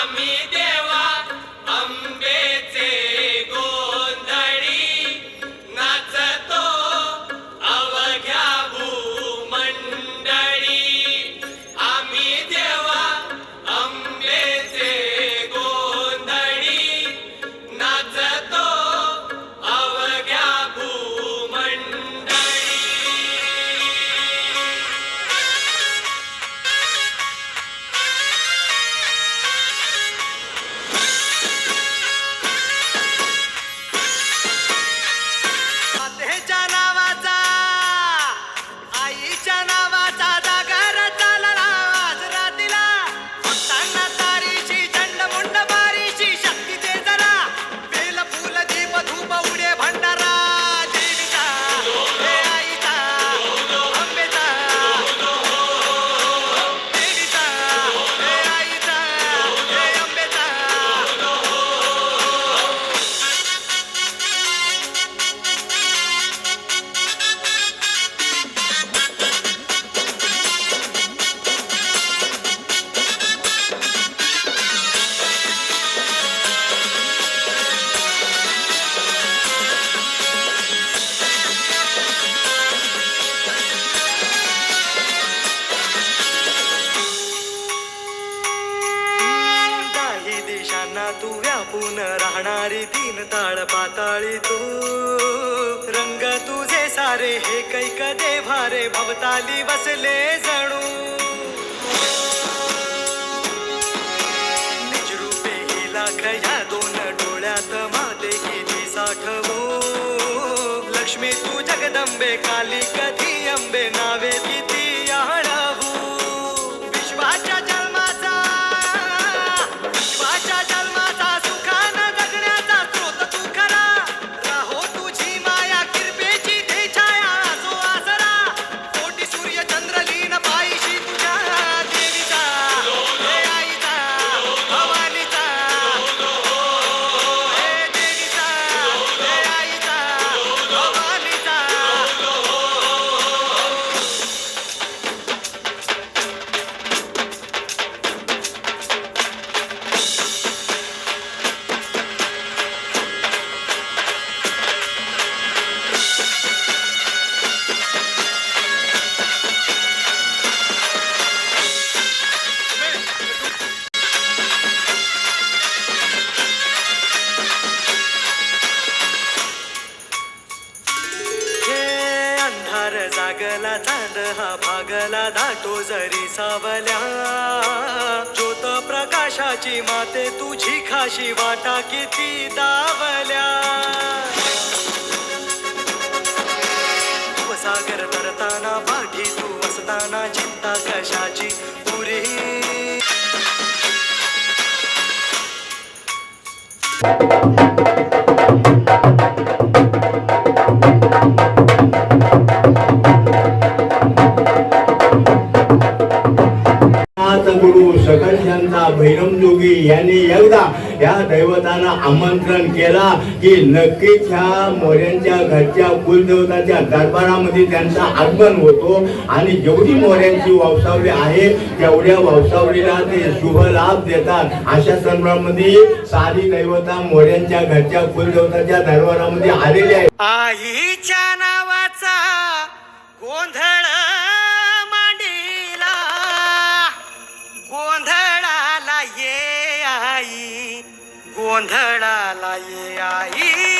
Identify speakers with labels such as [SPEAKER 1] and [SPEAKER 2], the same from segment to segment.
[SPEAKER 1] আমি तीन पाताळी तू. रंग तुझे सारे हे कैक देवारे भवताली बसले जणू. निजरूपे ही लाख या दोन डोळ्यात माते किती साठवू. लक्ष्मी तू जगदंबे काली कधी अंबे नावे हा भागला दाटो जरी सावल्या. ज्योत प्रकाशाची माते तुझी खाशी वाटा किती दावल्या. सागर तरताना पाठी तू असताना चिंता कशाची पुरी.
[SPEAKER 2] नाथ एकदा या दैवतांना आमंत्रण केला की नक्कीच ह्या मोऱ्यांच्या घरच्या कुलदेवताच्या दरबारामध्ये त्यांचा आगमन होतो. आणि जेवढी मोऱ्यांची वावसावली आहे तेवढ्या वावसावलीला ते शुभ लाभ देतात. अशा संदर्भामध्ये सारी दैवता मोऱ्यांच्या घरच्या कुलदेवताच्या दरबारामध्ये आलेली आहे
[SPEAKER 1] आईच्या नावाचा गोंधळ गोंधळाला ये आई.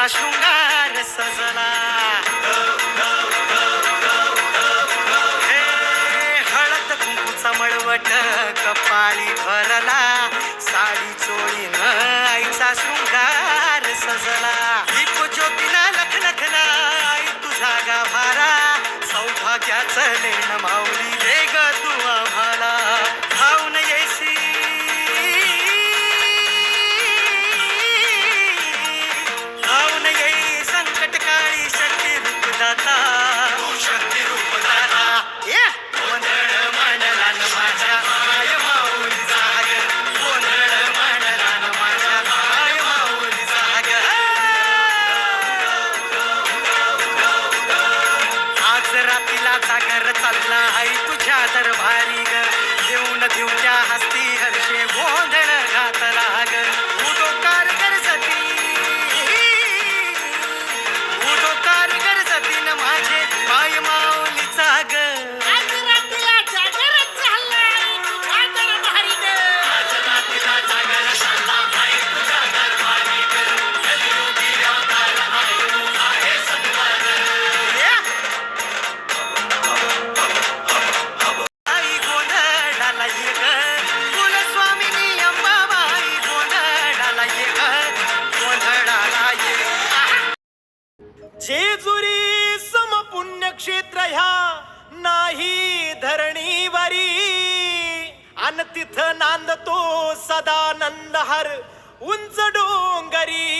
[SPEAKER 3] तुझा शृंगार सजला. हळद कुंकूचा मळवट कपाळी भरला. साडी चोळी आईचा शृंगार सजला. दीप ज्योतीला लखलखला आई तुझा गाभारा. सौभाग्याचं लेण माऊली आनंद हर उंच डोंगरी.